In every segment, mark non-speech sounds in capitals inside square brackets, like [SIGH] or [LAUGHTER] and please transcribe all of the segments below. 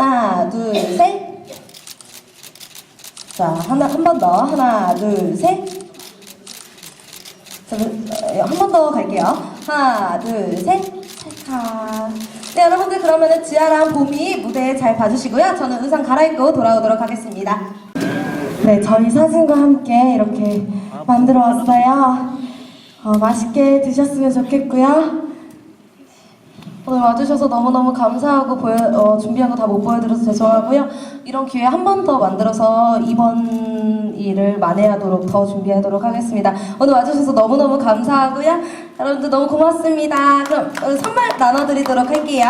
하나, 둘, 셋. 자, 하나, 한 번 더. 하나, 둘, 셋. 자, 한번 더 갈게요. 하나, 둘, 셋. 찰칵. 네, 여러분들 그러면은 지아랑 봄이 무대 잘 봐주시고요. 저는 의상 갈아입고 돌아오도록 하겠습니다. 네, 저희 사진과 함께 이렇게 만들어 왔어요. 어, 맛있게 드셨으면 좋겠고요. 오늘 와주셔서 너무너무 감사하고 보여, 어, 준비한 거 다 못 보여드려서 죄송하고요. 이런 기회 한 번 더 만들어서 이번 일을 만회하도록 더 준비하도록 하겠습니다. 오늘 와주셔서 너무너무 감사하고요. 여러분들 너무 고맙습니다. 그럼 어, 선물 나눠드리도록 할게요.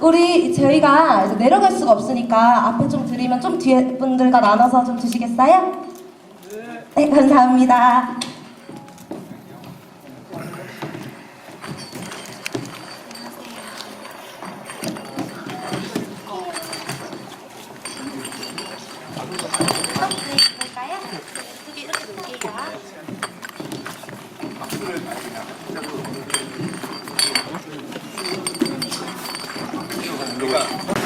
우리 저희가 이제 내려갈 수가 없으니까 앞에 좀 드리면 좀 뒤에 분들과 나눠서 좀 주시겠어요? 네, 감사합니다. 볼까요? 여기 이렇게 놓을게요.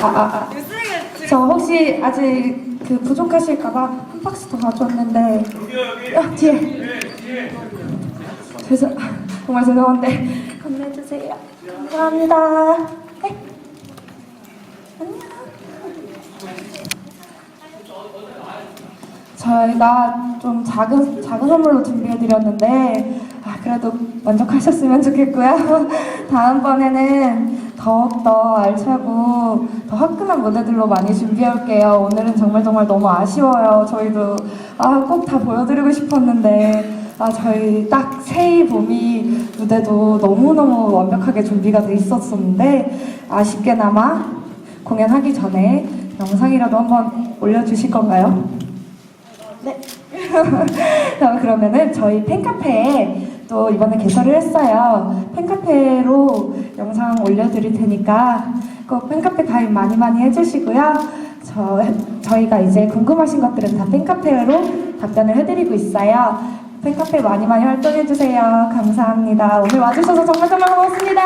아. 저 혹시 아직 그 부족하실까봐 한 박스 더 가져왔는데 아, 뒤에 죄송 정말 죄송한데 건네주세요 감사합니다 네. 안녕 저희가 좀 작은 작은 선물로 준비해드렸는데 아, 그래도 만족하셨으면 좋겠고요. [LAUGHS] 다음번에는 더욱더 알차고 더 화끈한 무대들로 많이 준비할게요. 오늘은 정말 정말 너무 아쉬워요. 저희도 아, 꼭 다 보여드리고 싶었는데 아, 저희 딱 새해 봄이 무대도 너무너무 완벽하게 준비가 돼 있었었는데 아쉽게나마 공연하기 전에 영상이라도 한번 올려주실 건가요? 네. [LAUGHS] 자, 그러면은 저희 팬카페에 또 이번에 개설을 했어요. 팬카페로 영상 올려드릴 테니까 꼭 팬카페 가입 많이 많이 해주시고요. 저, 저희가 이제 궁금하신 것들은 다 팬카페로 답변을 해드리고 있어요. 팬카페 많이 많이 활동해주세요. 감사합니다. 오늘 와주셔서 정말 정말 고맙습니다.